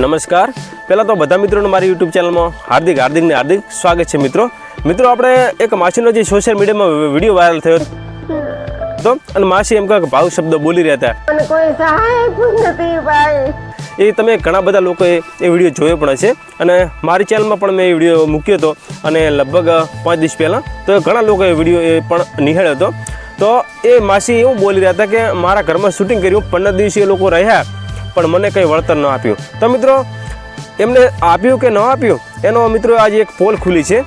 નમસ્કાર. પહેલાં તો બધા મિત્રોને મારી યુટ્યુબ ચેનલમાં હાર્દિક હાર્દિકને હાર્દિક સ્વાગત છે મિત્રો. મિત્રો આપણે એક માસીનો જે સોશિયલ મીડિયામાં વીડિયો વાયરલ થયો હતો અને માસી એમ કહે કે ભાવ શબ્દ બોલી રહ્યા હતા. એ તમે ઘણા બધા લોકોએ એ વીડિયો જોયો પણ હશે. અને મારી ચેનલમાં પણ મેં એ વીડિયો મૂક્યો હતો અને લગભગ પાંચ દિવસ પહેલાં તો ઘણા લોકોએ વીડિયો એ પણ નિહાળ્યો હતો. તો એ માસી એવું બોલી રહ્યા હતા કે મારા ઘરમાં શૂટિંગ કર્યું પંદર દિવસે એ લોકો રહ્યા. પણ મને કંઈ વળતર ન આપ્યું. તો મિત્રો, એમને આપ્યું કે ન આપ્યું, એનો મિત્રો આજે એક પોલ ખુલી છે.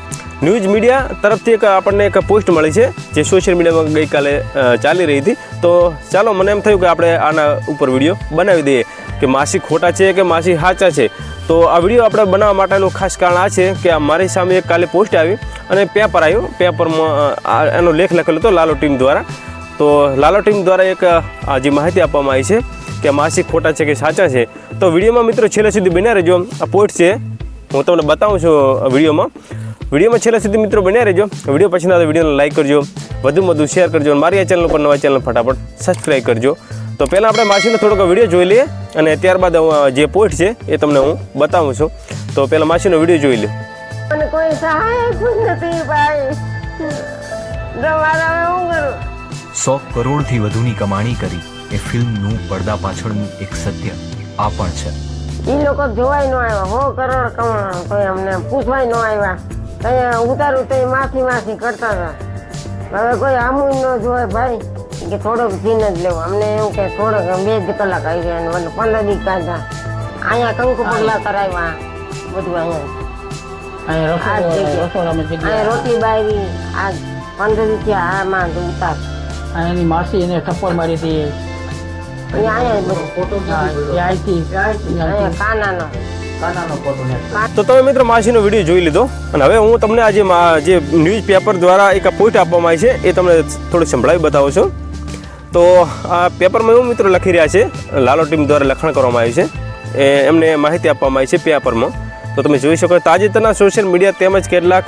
ન્યૂઝ મીડિયા તરફથી એક આપણને એક પોસ્ટ મળી છે, જે સોશિયલ મીડિયામાં ગઈકાલે ચાલી રહી હતી. તો ચાલો, મને એમ થયું કે આપણે આના ઉપર વીડિયો બનાવી દઈએ કે માસી ખોટા છે કે માસી સાચા છે. તો આ વીડિયો આપણે બનાવવા માટેનું ખાસ કારણ આ છે કે મારી સામે એક કાલે પોસ્ટ આવી અને પેપર આવ્યું. પેપરમાં એનો લેખ લખેલો હતો લાલો ટીમ દ્વારા. તો લાલો ટીમ દ્વારા એક જે માહિતી આપવામાં આવી છે કે માસિક ખોટા છે કે સાચા છે તો વિડીયોમાં મિત્રો છેલ્લે સુધી બન્યા રહેજો. આ પોઈન્ટ છે હું તમને બતાવું છું આ વિડીયોમાં. વિડીયોમાં છેલ્લે સુધી મિત્રો બન્યા રહેજો. વીડિયો પછીના વિડીયોને લાઈક કરજો. વધુમાં વધુ શેર કરજો અને મારી આ ચેનલ પર નવા ચેનલ ફટાફટ સબસ્ક્રાઈબ કરજો. તો પહેલાં આપણે માસીનો થોડોક વીડિયો જોઈ લઈએ અને ત્યારબાદ હું જે પોઈન્ટ છે એ તમને હું બતાવું છું. તો પહેલાં માસીનો વીડિયો જોઈ લો મને કોઈ સહાય જ નથી ભાઈ. તમારે હું કરું? સો કરોડથી વધુની કમાણી કરી. એ ફિલ્મનું પડદા પાછળનું એક સત્ય આ પણ છે. એ લોકો જોવાય ન આવ્યા હો કરોડ કમાણા કોઈ અમને પૂછવાય ન આવ્યા. અહીંયા ઉતારું તો માથી માથી કરતા હતા. હવે કોઈ આમું ન જોવે ભાઈ કે થોડોક જીન જ લેવો. અમને એવું કે થોડોક બે જ કલાક આવી ગયા અને પંદર દી કાઢા અહીંયા કંકુ પગલા કરાવ્યા બધું અહીંયા. રોટલી બાવી આ પંદર દી આ આમાં તો ઉતાર એની માસી એને થપ્પડ મારી હતી. તો તમે મિત્રો માસીનો વીડિયો જોઈ લીધો અને હવે હું તમને આજે જે ન્યૂઝ પેપર દ્વારા એક પોઈન્ટ આપવામાં આવી છે, એ તમને થોડું સંભળાવી બતાવું છું. તો આ પેપરમાં એવું મિત્રો લખી રહ્યા છે, લાલો ટીમ દ્વારા લખાણ કરવામાં આવ્યું છે. એ એમને માહિતી આપવામાં આવી છે પેપરમાં તો તમે જોઈ શકો તાજેતરના સોશિયલ મીડિયા તેમજ કેટલાક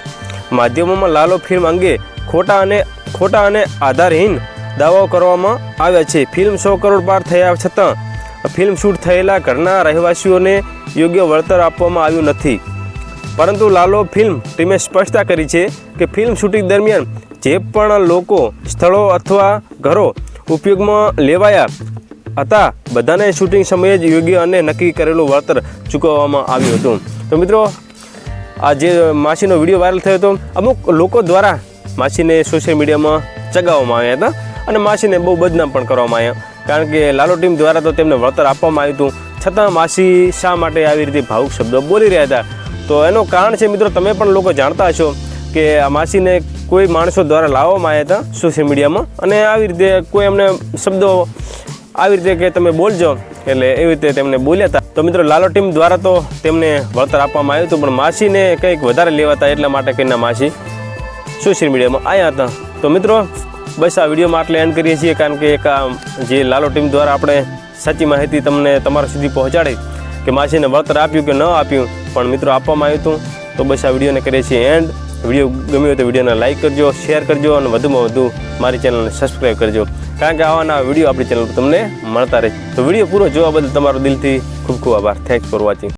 માધ્યમોમાં લાલો ફિલ્મ અંગે ખોટા અને ખોટા અને આધારહીન દાવાઓ કરવામાં આવ્યા છે. ફિલ્મ સો કરોડ પાર થયા છતાં, ફિલ્મ શૂટ થયેલા ઘરના રહેવાસીઓને યોગ્ય વળતર આપવામાં આવ્યું નથી. પરંતુ લાલો ફિલ્મ ટીમે સ્પષ્ટતા કરી છે કે ફિલ્મ શૂટિંગ દરમિયાન જે પણ લોકો, સ્થળો અથવા ઘરો ઉપયોગમાં લેવાયા હતા, બધાને શૂટિંગ સમયે જ યોગ્ય અને નક્કી કરેલું વળતર ચૂકવવામાં આવ્યું હતું. તો મિત્રો, આ જે માછીનો વીડિયો વાયરલ થયો હતો, અમુક લોકો દ્વારા માછીને સોશિયલ મીડિયામાં ચગાવવામાં આવ્યા હતા. અને માસીને બહુ બદનામ પણ કરવામાં આવ્યા. કારણ કે લાલો ટીમ દ્વારા તો તેમને વળતર આપવામાં આવ્યું હતું. છતાં માસી શા માટે આવી રીતે ભાવુક શબ્દો બોલી રહ્યા હતા? તો એનું કારણ છે મિત્રો, તમે પણ લોકો જાણતા હશો કે આ માસીને કોઈ માણસો દ્વારા લાવવામાં આવ્યા હતા સોશિયલ મીડિયામાં અને આવી રીતે કોઈ એમને શબ્દો આવી રીતે કે તમે બોલજો, એટલે એવી રીતે તેમને બોલ્યા હતા. તો મિત્રો, લાલો ટીમ દ્વારા તો તેમને વળતર આપવામાં આવ્યું હતું, પણ માસીને કંઈક વધારે લેવાતા એટલા માટે કરીને માસી સોશિયલ મીડિયામાં આવ્યા હતા. તો મિત્રો બસ આ વિડીયોમાં આટલે એન્ડ કરીએ છીએ, કારણ કે એક આ જે લાલો ટીમ દ્વારા આપણે સાચી માહિતી તમને તમારા સુધી પહોંચાડી કે માછીને વળતર આપ્યું કે ન આપ્યું, પણ મિત્રો આપવામાં આવ્યું હતું. તો બસ આ વિડીયોને કરીએ છીએ એન્ડ વીડિયો ગમ્યો તો વિડીયોને લાઇક કરજો શેર કરજો અને વધુમાં વધુ મારી ચેનલને સબસ્ક્રાઈબ કરજો. કારણ કે આવાના વીડિયો આપણી ચેનલ પર તમને મળતા રહે. તો વીડિયો પૂરો જોવા બદલ તમારો દિલથી ખૂબ ખૂબ આભાર. Thanks for watching